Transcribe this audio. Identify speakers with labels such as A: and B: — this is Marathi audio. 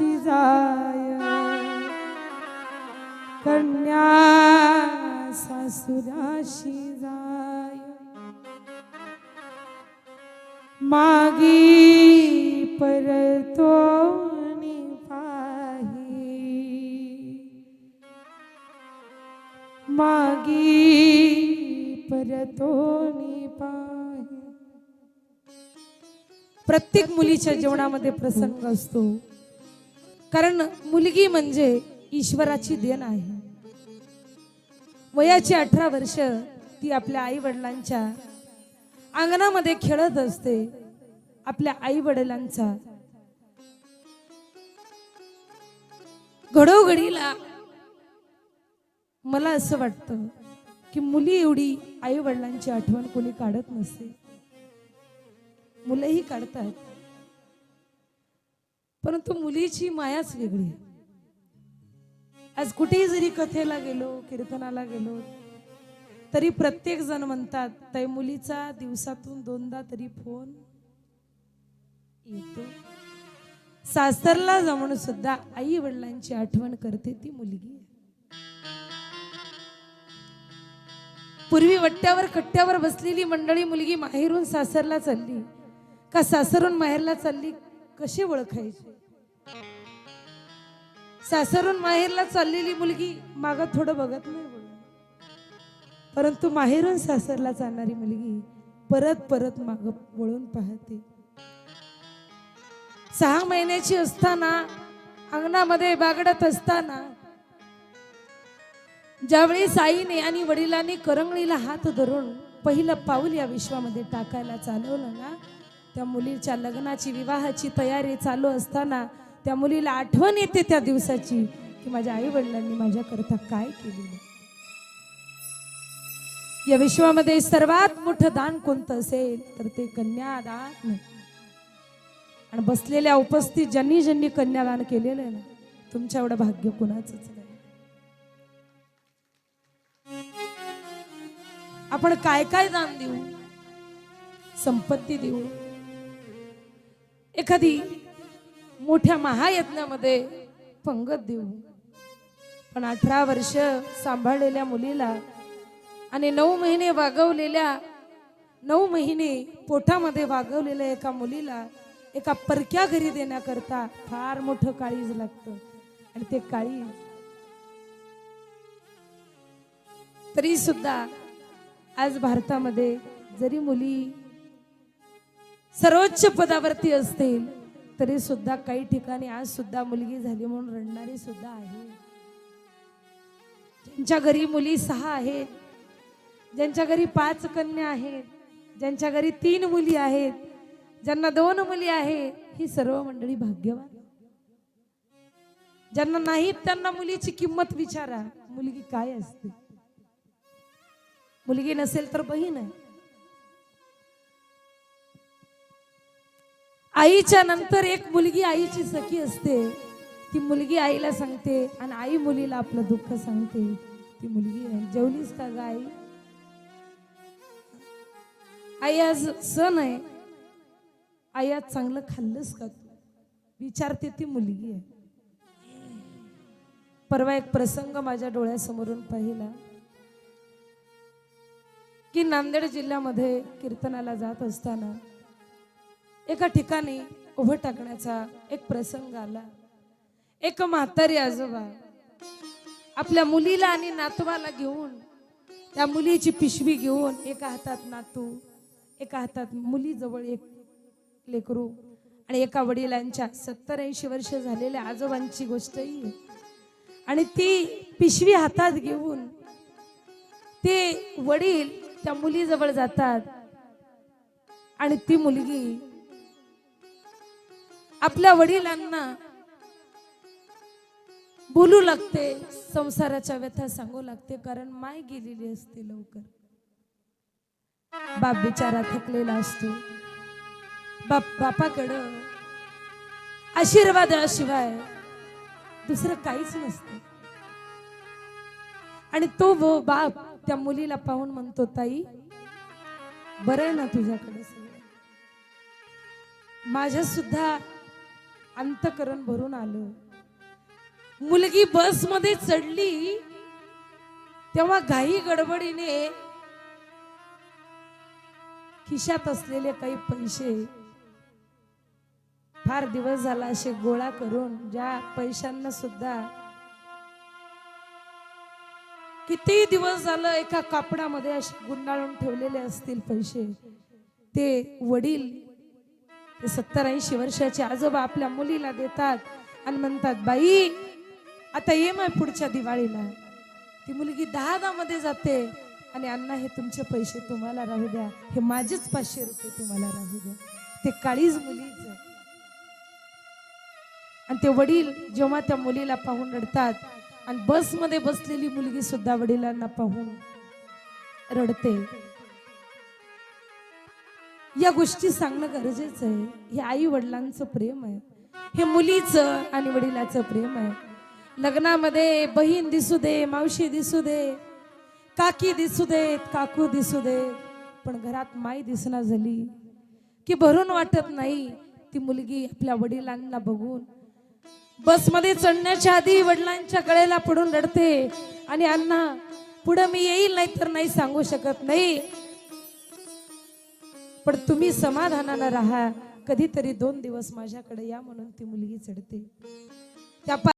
A: सासुराशी जाय. कन्या सासुराशी जाय. मागी परतो पाही. मागी परतो पाही. प्रत्येक मुलीच्या जीवनामध्ये प्रसंग असतो. कारण मुलगी म्हणजे ईश्वराची देण आहे. वयाची अठरा वर्ष ती आपल्या आई वडिलांच्या अंगणामध्ये खेळत असते. आपल्या आई वडिलांचा घडोघडीला मला असं वाटतं की मुली एवढी आई वडिलांची आठवण कोणी काढत नसते. मुलंही काढतात. परंतु मुलीची मायाच वेगळी. आज कुठेही जरी कथेला गेलो कीर्तनाला गेलो तरी प्रत्येक जण म्हणतात त्या मुलीचा दिवसातून दोनदा तरी फोन येतो. सासरला जाऊन सुद्धा आई वडिलांची आठवण करते ती मुलगी. पूर्वी वट्ट्यावर कट्ट्यावर बसलेली मंडळी मुलगी माहेरून सासरला चालली. का सासरून माहेरला चालली? कशी ओळखायची? सासरून माहेरला चाललेली मुलगी माग थोडं बघत नाही परंतु माहेरून सासरला चालणारी मुलगी परत परत माग वळून पाहते. सहा महिन्याची असताना अंगणामध्ये बागडत असताना ज्यावेळी साईने आणि वडिलांनी करंगळीला हात धरून पहिलं पाऊल या विश्वामध्ये टाकायला चालवलं ना त्या मुलीच्या लग्नाची विवाहाची तयारी चालू असताना त्या मुलीला आठवण येते त्या दिवसाची की माझ्या आई वडिलांनी माझ्याकरता काय केलेलं या विश्वामध्ये सर्वात मोठं दान कोणतं असेल तर ते कन्यादान आणि बसलेल्या उपस्थित ज्यांनी ज्यांनी कन्यादान केलेलं आहे ना तुमच्या एवढं भाग्य कुणाच नाही. आपण काय काय दान देऊ? संपत्ती देऊ? एखादी मोठ्या महायज्ञामध्ये पंगत देऊ. पण अठरा वर्ष सांभाळलेल्या मुलीला आणि नऊ महिने वागवलेल्या नऊ महिने पोटामध्ये वागवलेल्या एका मुलीला एका परक्या घरी देण्याकरता फार मोठं काळीज लागतं. आणि ते काळीज तरी सुद्धा आज भारतामध्ये जरी मुली सर्वोच्च पदावरती असतील तरी सुद्धा काही ठिकाणी आज सुद्धा मुलगी झाली म्हणून रडणारी सुद्धा आहे. ज्यांच्या घरी मुली सहा आहेत ज्यांच्या घरी पाच कन्या आहेत ज्यांच्या घरी तीन मुली आहेत ज्यांना दोन मुली आहेत ही सर्व मंडळी भाग्यवान. ज्यांना नाहीत त्यांना मुलीची किंमत विचारा मुलगी काय असते. मुलगी नसेल तर बहीण आहे. आईच्या नंतर एक मुलगी आईची सखी असते. ती मुलगी आईला सांगते आणि आई मुलीला आपलं दुःख सांगते. ती मुलगी आहे जेवलीस का ग आई? आई आज सण आहे. आई आज चांगलं खाल्लंस का तू? विचारते ती मुलगी आहे. परवा एक प्रसंग माझ्या डोळ्यासमोरून पाहिला. की नांदेड जिल्ह्यामध्ये कीर्तनाला जात असताना एका ठिकाणी उभं टाकण्याचा एक प्रसंग आला. एक म्हातारी आजोबा आपल्या मुलीला आणि नातवाला घेऊन त्या मुलीची पिशवी घेऊन एका हातात नातू एका हातात मुलीजवळ एक लेकरू आणि एका वडिलांच्या सत्तर ऐंशी वर्ष झालेल्या आजोबांची गोष्टही ही आणि ती पिशवी हातात घेऊन ते वडील त्या मुलीजवळ जातात आणि ती मुलगी आपल्या वडिलांना बोलू लागते संसाराच्या व्यथा सांगू लागते कारण माय गेलेली असते लवकर. बाप बिचारा थकलेला असतो. बाप बापाकडं आशीर्वादाशिवाय दुसरं काहीच नसतं. आणि तो वो बाप त्या मुलीला पाहून म्हणतो ताई बरं आहे ना तुझ्याकडे माझ्या सुद्धा अंतकरण भरून आलं. मुलगी बसमध्ये चढली. तेव्हा घाई गडबडीने खिशात असलेले काही पैसे फार दिवस झाला असे गोळा करून ज्या पैशांना सुद्धा किती दिवस झालं एका कापडामध्ये असे गुंडाळून ठेवलेले असतील पैसे ते वडील सत्तर ऐंशी वर्षाचे आजोबा आपल्या मुलीला देतात आणि म्हणतात बाई आता ये माय पुढच्या दिवाळीला. ती मुलगी दहा दहा मध्ये जाते आणि अण्णा हे तुमचे पैसे तुम्हाला राहू द्या. हे माझेच पाचशे रुपये तुम्हाला राहू द्या. ते काळीज मुलीच आणि ते वडील जेव्हा त्या मुलीला पाहून रडतात आणि बसमध्ये बसलेली मुलगी सुद्धा वडिलांना पाहून रडते. या गोष्टी सांगणं गरजेचं आहे. हे आई वडिलांचं प्रेम आहे. हे मुलीचं आणि वडिलाचं प्रेम आहे. लग्नामध्ये बहीण दिसू दे मावशी दिसू दे काकी दिसू देत काकू दिसू दे पण घरात माई दिसना झाली की भरून वाटत नाही ती मुलगी आपल्या वडिलांना बघून. बसमध्ये चढण्याच्या आधी वडिलांच्या गळेला पडून रडते आणि अण्णा पुढं मी येईल नाही तर नाही सांगू शकत नाही. पण तुम्ही समाधानानं राहा. कधीतरी दोन दिवस माझ्याकडे या म्हणून ती मुलगी चढते. त्या